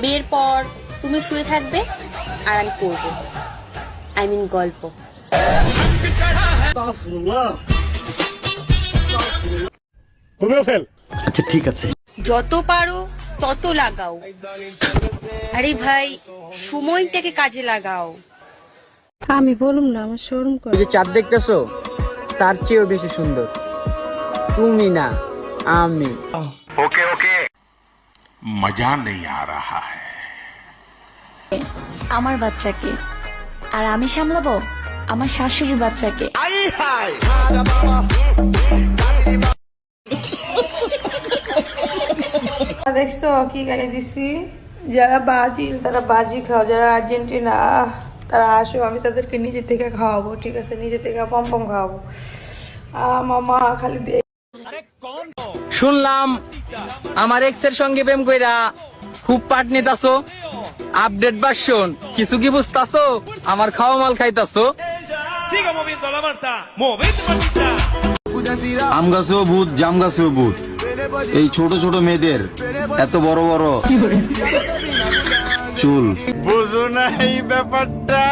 বিয়ের পর তুমি শুয়ে থাকবে আর আমি করব। আই মিন গল্প। তুমিও ফেল আচ্ছা ঠিক আছে। যত পারো তত লাগাও। আরে ভাই সময়টাকে কাজে লাগাও। আমি বলুম না আমার শোরুম করে। যে চাঁদ দেখতেছো তার চেয়েও বেশি সুন্দর। তুমি না আমি। मजा नहीं आ रहा है আমার বাচ্চাকে আর আমি সামলাবো আমার শাশুড়ির বাচ্চাকে দেখছো কি গালি দিছি যারা বাজিল তারা বাজি খাও যারা আর্জেন্টিনা আহ, তারা আসো আমি তাদেরকে নিজে থেকে খাওয়াবো ঠিক আছে নিজে থেকে পম পম খাওয়াবো আহ মামা খালি দিয়ে শুনলাম আমার এক্সের সঙ্গে প্রেম কইরা খুব পাট নিতাছো। আপডেট ভার্সন কিছু কি বুঝতাছো? আমার খাওয়া মাল খাইতাছো। আম গাছেও ভূত জাম গাছেও ভূত এই ছোট ছোট মেয়েদের এত বড় বড়। চুল। বুঝো না এই ব্যাপারটা।